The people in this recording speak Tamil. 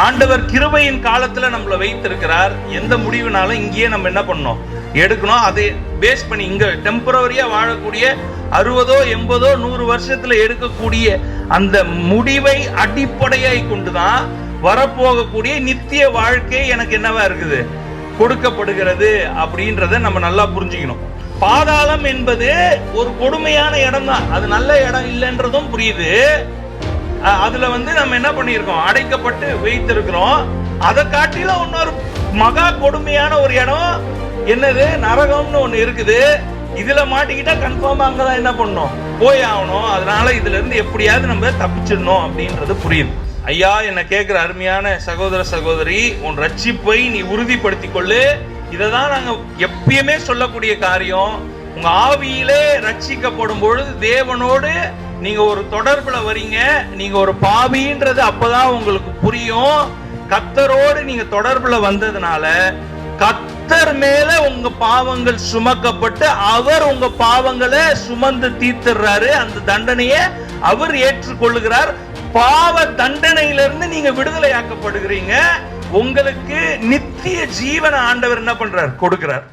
ஆண்டவர் கிருபையின் காலத்துல நம்மள வைத்திருக்கிறார். எந்த முடிவுனாலும் இங்கேயே நம்ம என்ன பண்ணோம் எடுக்கணும். அதை பேஸ் பண்ணி இங்க டெம்பரவரியா வாழக்கூடிய அறுபதோ எண்பதோ நூறு வருஷத்துல எடுக்கக்கூடிய அந்த முடிவை அடிப்படையாய் கொண்டுதான் வரப்போகக்கூடிய நித்திய வாழ்க்கை எனக்கு என்னவா இருக்குது? கொடுக்கப்படுகிறது அப்படின்றத நம்ம நல்லா புரிஞ்சுக்கணும். பாதாளம் என்பது ஒரு கொடுமையான இடம் தான் அது நல்ல இடம் இல்லைன்றதும் புரியுது. அதுல வந்து நம்ம என்ன பண்ணியிருக்கோம்? அடைக்கப்பட்டு வைத்திருக்கிறோம். அதை காட்டிலும் இன்னொரு மகா கொடுமையான ஒரு இடம் என்னது? நரகம்னு ஒண்ணு இருக்குது. இதுல மாட்டிக்கிட்டா கன்ஃபார்மா அங்கதான் என்ன பண்ணணும்? போய் ஆகணும். அதனால இதுல இருந்து எப்படியாவது நம்ம தப்பிச்சிடணும் அப்படின்றது புரியுது. ஐயா என்ன கேட்கிற அருமையான சகோதர சகோதரி உன் ரட்சிப்பை நீ உறுதிப்படுத்திக் கொள்ளு. இதை தான் நாங்க எப்பயுமே சொல்லக்கூடிய காரியம். உங்க ஆவியிலே ரட்சிக்கப்படும் பொழுது தேவனோடு நீங்க ஒரு தொடர்புல வரீங்க நீங்க ஒரு பாவின்றது அப்பதான் உங்களுக்கு புரியும். கத்தரோடு நீங்க தொடர்புல வந்ததுனால கத்தர் மேல உங்க பாவங்கள் சுமக்கப்பட்டு அவர் உங்க பாவங்களை சுமந்து தீர்த்துறாரு. அந்த தண்டனையை அவர் ஏற்றுக்கொள்ளுகிறார். பாவ தண்டனையிலிருந்து நீங்க விடுதலையாக்கப்படுகிறீங்க. உங்களுக்கு நித்திய ஜீவன ஆண்டவர் என்ன பண்றார்? கொடுக்கிறார்.